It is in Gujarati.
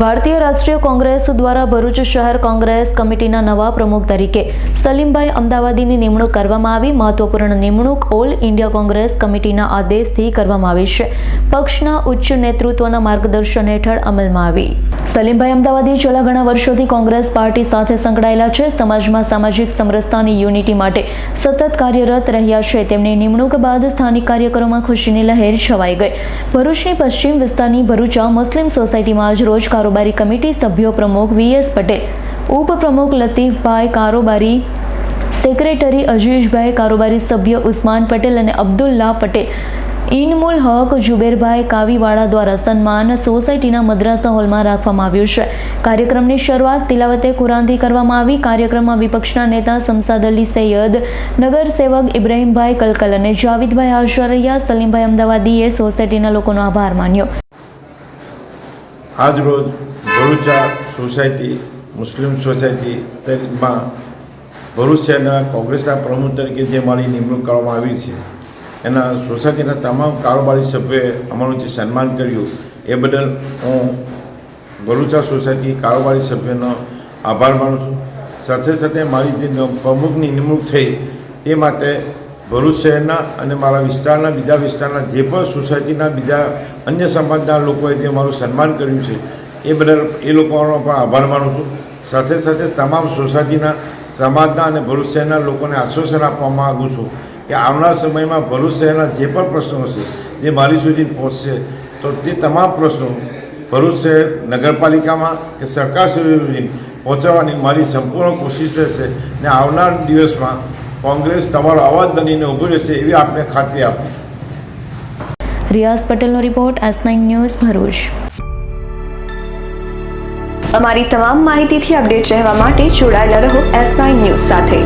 ભારતીય રાષ્ટ્રીય કોંગ્રેસ દ્વારા ભરૂચ શહેર કોંગ્રેસ કમિટીના નવા પ્રમુખ તરીકે સલીમભાઈ અમદાવાદીની નિમણૂક કરવામાં આવી. મહત્વપૂર્ણ નિમણૂક ઓલ ઇન્ડિયા કોંગ્રેસ કમિટીના આદેશથી કરવામાં આવી છે. પક્ષના ઉચ્ચ નેતૃત્વના માર્ગદર્શન હેઠળ અમલમાં આવી. સલીમભાઈ અમદાવાદી છેલ્લા ઘણા વર્ષોથી કોંગ્રેસ પાર્ટી સાથે સંકળાયેલા છે. સમાજમાં સામાજિક સમરસતાની યુનિટી માટે સતત કાર્યરત રહ્યા છે. તેમની નિમણૂક બાદ સ્થાનિક કાર્યકરોમાં ખુશીની લહેર છવાઈ ગઈ. ભરૂચની પશ્ચિમ વિસ્તારની ભરૂચા મુસ્લિમ સોસાયટીમાં આજ રોજ કારોબારી કમિટી સભ્યો પ્રમુખ વીએસ પટેલ, ઉપપ્રમુખ લતીફભાઈ કારોબારી, સેક્રેટરી અજીશભાઈ કારોબારી સભ્ય ઉસ્માન પટેલ અને અબ્દુલ્લા પટેલ ઇનમુલ હક જુબેરભાઈ કાવીવાળા દ્વારા સન્માન સોસાયટીના મદ્રાસા હોલમાં રાખવામાં આવ્યું છે. કાર્યક્રમની શરૂઆત તિલાવતે કુરાનથી કરવામાં આવી. કાર્યક્રમમાં વિપક્ષના નેતા સમસાદ અલી સૈયદ નગરસેવક ઇબ્રાહીમભાઈ કલકલ અને જાવીદભાઈ રહ્યા સલીમભાઈ અમદાવાદીએ સોસાયટીના લોકોનો આભાર માન્યો. આજરોજ ભરૂચા સોસાયટી, મુસ્લિમ સોસાયટી તેમાં ભરૂચ શહેરના કોંગ્રેસના પ્રમુખ તરીકે જે મારી નિમણૂક કરવામાં આવી છે એના સોસાયટીના તમામ કારોબારી સભ્યોએ અમારું જે સન્માન કર્યું, એ બદલ હું ભરૂચા સોસાયટી કારોબારી સભ્યનો આભાર માનું છું. સાથે સાથે મારી જે પ્રમુખની નિમણૂક થઈ, એ માટે ભરૂચ શહેરના અને મારા વિસ્તારના, બીજા વિસ્તારના જે પણ સોસાયટીના, બીજા અન્ય સમાજના લોકોએ જે મારું સન્માન કર્યું છે, એ બદલ એ લોકોનો પણ આભાર માનું છું. સાથે સાથે તમામ સોસાયટીના, સમાજના અને ભરૂચ શહેરના લોકોને આશ્વાસન આપવા માગું છું. કે આવનાર સમયમાં ભરૂચ શહેરના જે પણ પ્રશ્નો હશે જે મારી સુધી પહોંચશે તો તે તમામ પ્રશ્નો ભરૂચ શહેર નગરપાલિકામાં કે સરકાર સુધી પહોંચાડવાની મારી સંપૂર્ણ કોશિશ રહેશે ને આવનાર દિવસમાં કોંગ્રેસ તમારો અવાજ બનીને ઊભું રહેશે એવી આપને ખાતરી આપું છું. રિયાઝ પટેલનો report S nine news Bharuch. અમારી તમામ માહિતીથી અપડેટ રહેવા માટે જોડાયેલા રહો એસ નાઇન ન્યૂઝ સાથે.